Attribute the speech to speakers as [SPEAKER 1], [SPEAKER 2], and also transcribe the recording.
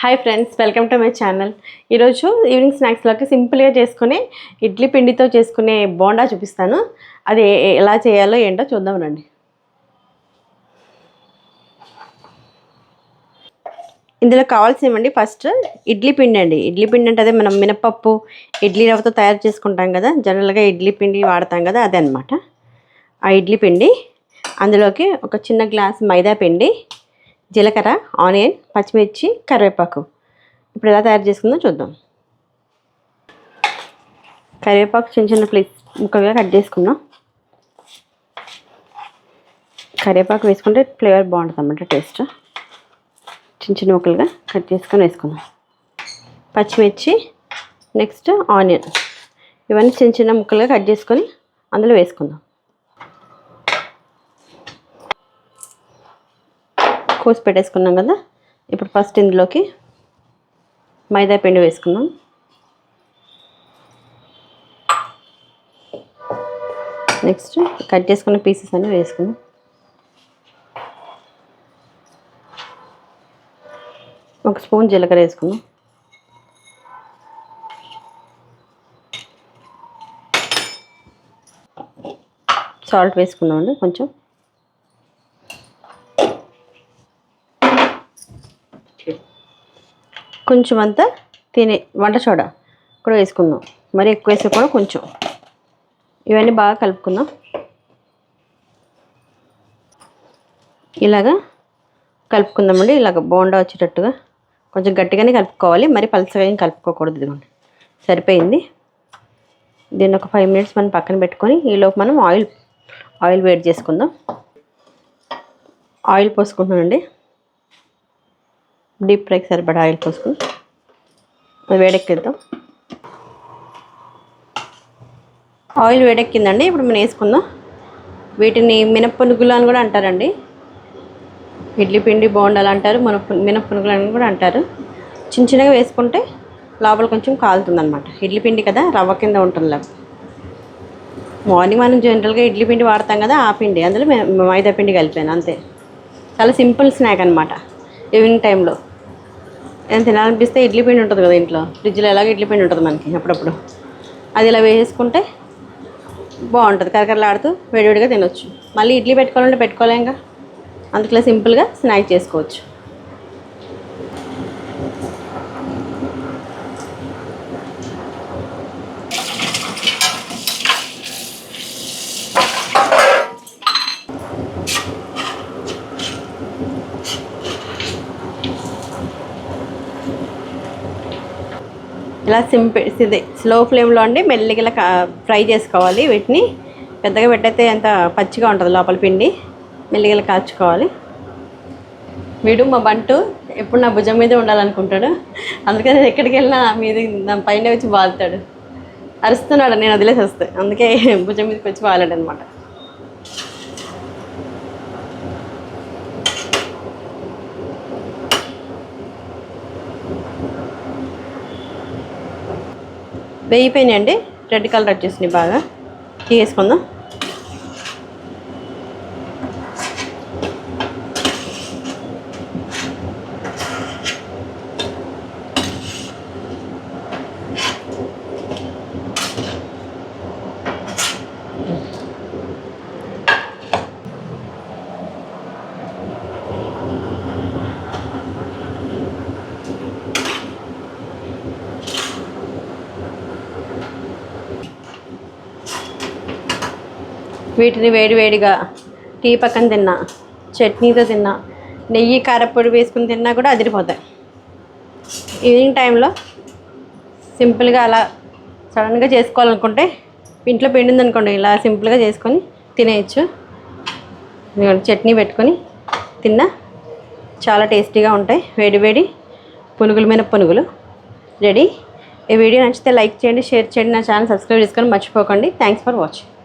[SPEAKER 1] Hi friends welcome to my channel ఈరోజు evening స్నాక్స్లోకి సింపుల్గా చేసుకునే ఇడ్లీ పిండితో చేసుకునే బోండా చూపిస్తాను. అది ఎలా చేయాలో ఏంటో చూద్దాం రండి. ఇందులో కావాల్సినవండి ఫస్ట్ ఇడ్లీ పిండి అండి. ఇడ్లీ పిండి అంటే అదే మనం మినపప్పు ఇడ్లీ రవ్వతో తయారు చేసుకుంటాం కదా. జనరల్గా ఇడ్లీ పిండి వాడతాం కదా అదే అనమాట ఆ ఇడ్లీ పిండి అందులోకి ఒక చిన్న గ్లాస్ మైదా పిండి జీలకర్ర ఆనియన్ పచ్చిమిర్చి కరివేపాకు. ఇప్పుడు ఎలా తయారు చేసుకుందో చూద్దాం. కరివేపాకు చిన్న చిన్న ప్లేస్ ముక్కలుగా కట్ చేసుకుందాం. కరివేపాకు వేసుకుంటే ఫ్లేవర్ బాగుంటుంది అన్నమాట టేస్ట్. చిన్న చిన్న ముక్కలుగా కట్ చేసుకొని వేసుకుందాం. పచ్చిమిర్చి నెక్స్ట్ ఆనియన్. ఇవన్నీ చిన్న చిన్న ముక్కలుగా కట్ చేసుకొని అందులో వేసుకుందాం. కోసి పెట్టేసుకున్నాం కదా. ఇప్పుడు ఫస్ట్ ఇందులోకి మైదా పిండి వేసుకుందాం. నెక్స్ట్ కట్ చేసుకున్న పీసెస్ అన్నీ వేసుకుందాం. ఒక స్పూన్ జీలకర్ర వేసుకుందాం. సాల్ట్ వేసుకున్నామండి కొంచెం. కొంచెం అంతా తినే వంట సోడా కూడా వేసుకుందాం. మరి ఎక్కువ వేసే కూడా కొంచెం. ఇవన్నీ బాగా కలుపుకుందాం. ఇలాగా కలుపుకుందామండి. ఇలాగ బోండా వచ్చేటట్టుగా కొంచెం గట్టిగానే కలుపుకోవాలి. మరి పలసగా ఏం కలుపుకోకూడదు ఇదిగోండి. సరిపోయింది. దీన్ని ఒక ఫైవ్ మినిట్స్ మనం పక్కన పెట్టుకొని ఈలోపు మనం ఆయిల్ ఆయిల్ వేడి చేసుకుందాం. ఆయిల్ పోసుకుంటున్నానండి. డీప్ ఫ్రైకి సరిపడా ఆయిల్ పోసుకుని వేడెక్కిద్దాం. ఆయిల్ వేడెక్కిందండి ఇప్పుడు మనం వేసుకుందాం. వీటిని మినప్పనుగులు అని కూడా అంటారండి. ఇడ్లీ పిండి బోండాలు అంటారు మన మినప్పనుగులు అని కూడా అంటారు. చిన్న చిన్నగా వేసుకుంటే లోపల కొంచెం కాలుతుంది అనమాట ఇడ్లీ పిండి కదా రవ్వ కింద ఉంటుంది లేక మార్నింగ్ మనం జనరల్గా ఇడ్లీ పిండి వాడతాం కదా ఆ పిండి. అందులో మైదా పిండి కలిపాను అంతే. చాలా సింపుల్ స్నాక్ అనమాట ఈవినింగ్ టైంలో. నేను తినాలనిపిస్తే ఇడ్లీ పిండి ఉంటుంది కదా ఇంట్లో. ఫ్రిడ్జ్లో ఎలాగో ఇడ్లీ పిండి ఉంటుంది మనకి అప్పుడప్పుడు. అది ఇలా వేసేసుకుంటే బాగుంటుంది. కరకరలాడుతూ వేడివేడిగా తినొచ్చు. మళ్ళీ ఇడ్లీ పెట్టుకోవాలంటే పెట్టుకోలేంగా అందుకలా సింపుల్గా స్నాక్ చేసుకోవచ్చు. ఇలా సింపుల్ ఇది స్లో ఫ్లేమ్లో అండి మెల్లిగా ఇలా కా- ఫ్రై చేసుకోవాలి వీటిని. పెద్దగా పెట్టయితే అంత పచ్చిగా ఉంటుంది లోపల పిండి. మెల్లిగా కాచుకోవాలి. వీడు మా బంటు ఎప్పుడు నా భుజం మీదే ఉండాలనుకుంటాడు. అందుకని నేను ఎక్కడికి వెళ్ళినా మీద నా పైన వచ్చి బాదుతాడు అరుస్తున్నాడు నేను వదిలేసి వస్తే. అందుకే భుజం మీదకి వచ్చి వాలాడు అనమాట వేయిపోయినాయండి రెడ్ కలర్ వచ్చేసినాయి బాగా. తీసేసుకుందాం. వీటిని వేడివేడిగా టీ పక్కన తిన్నా చట్నీతో తిన్నా నెయ్యి కారపొడి వేసుకుని తిన్నా కూడా అదిరిపోతాయి. ఈవినింగ్ టైంలో సింపుల్గా అలా సడన్గా చేసుకోవాలనుకుంటే ఇంట్లో పిండి ఉందనుకోండి ఇలా సింపుల్గా చేసుకొని తినేయచ్చు. చట్నీ పెట్టుకొని తిన్నా. చాలా టేస్టీగా ఉంటాయి. వేడి వేడి పునుగుల మీద పునుగులు రెడీ. ఈ వీడియో నచ్చితే లైక్ చేయండి షేర్ చేయండి నా ఛానల్ సబ్స్క్రైబ్ చేసుకొని మర్చిపోకండి. Thanks for watching